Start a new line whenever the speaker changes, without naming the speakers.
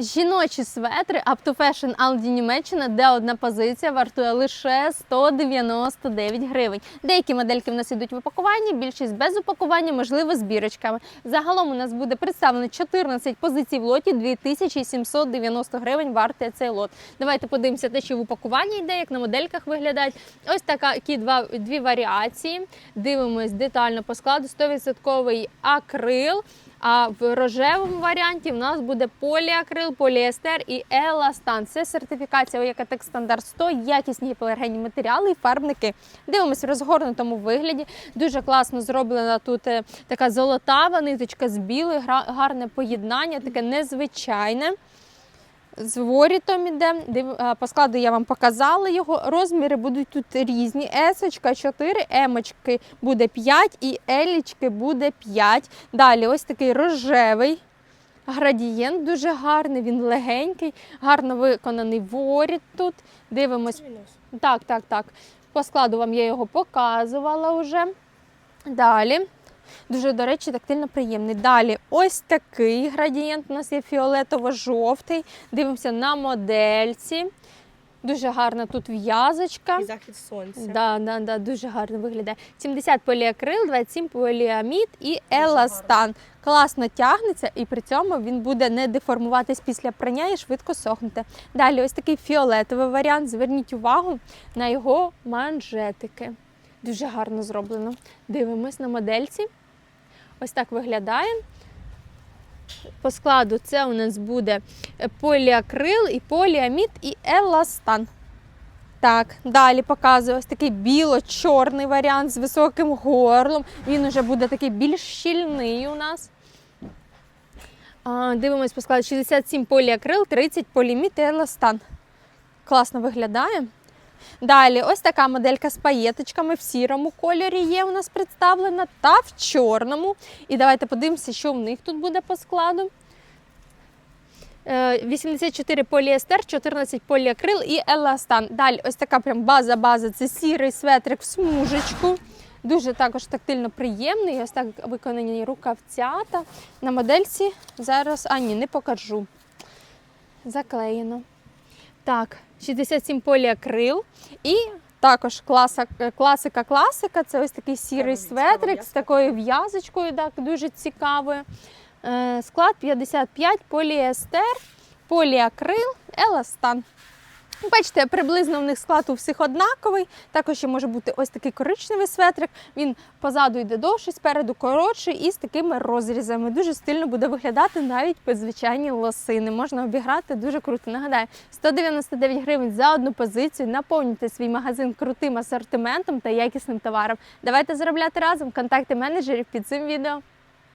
Жіночі светри Fashion Aldi Німеччина, де одна позиція вартує лише 199 гривень. Деякі модельки в нас ідуть в упакуванні, більшість без упакування, можливо, з бірочками. Загалом у нас буде представлено 14 позицій в лоті, 2790 гривень вартує цей лот. Давайте подивимося те, що в упакуванні йде, як на модельках виглядають. Ось такі два дві варіації. Дивимось детально по складу. 100% акрил. А в рожевому варіанті в нас буде поліакрил, поліестер і еластан. Це сертифікація Екотек Стандарт 100, якісні гіпоалергенні матеріали і фарбники. Дивимося в розгорнутому вигляді. Дуже класно зроблена тут е, така золотава ниточка з білою, гра- гарне поєднання, таке незвичайне. З ворітом іде. По складу я вам показала його. Розміри будуть тут різні. Есочка 4, емочки буде 5 і елічки буде 5. Далі ось такий рожевий градієнт, дуже гарний, він легенький, гарно виконаний воріт тут. Дивимось. Так, так, так. По складу вам я його показувала вже. Далі. Дуже, до речі, тактильно приємний. Далі ось такий градієнт. У нас є фіолетово-жовтий. Дивимося на модельці. Дуже гарна тут в'язочка.
І захід сонця.
Да, да, да, дуже гарно виглядає. 70 поліакрил, 27 поліамід і еластан. Класно тягнеться, і при цьому він буде не деформуватись після прання і швидко сохнути. Далі, ось такий фіолетовий варіант. Зверніть увагу на його манжетики. Дуже гарно зроблено. Дивимось на модельці. Ось так виглядає. По складу це у нас буде е, поліакрил і поліамід і еластан. Так, далі показую ось такий біло-чорний варіант з високим горлом. Він уже буде такий більш щільний у нас. А, дивимось по складу 67 поліакрил, 30 поліміт і еластан. Класно виглядає. Далі, ось така моделька з паєточками в сірому кольорі є у нас представлена та в чорному. І давайте подивимося, що в них тут буде по складу. Е, 84 поліестер, 14 поліакрил і еластан. Далі ось така прям база-база. Це сірий светрик в смужечку. Дуже також тактильно приємний. Ось так виконані рукавцята. На модельці зараз, а ні, не покажу. Заклеєно. Так, 67 поліакрил і також класика класика. Це ось такий сірий светрик з такою в'язочкою, так, дуже цікавою. Е, Склад 55 поліестер, поліакрил, еластан. Бачите, приблизно в них склад у всіх однаковий. Також ще може бути ось такий коричневий светрик. Він позаду йде довший, спереду коротший і з такими розрізами. Дуже стильно буде виглядати навіть під звичайні лосини. Можна обіграти дуже круто. Нагадаю, 199 гривень за одну позицію. Наповнюйте свій магазин крутим асортиментом та якісним товаром. Давайте заробляти разом. Контакти менеджерів під цим відео.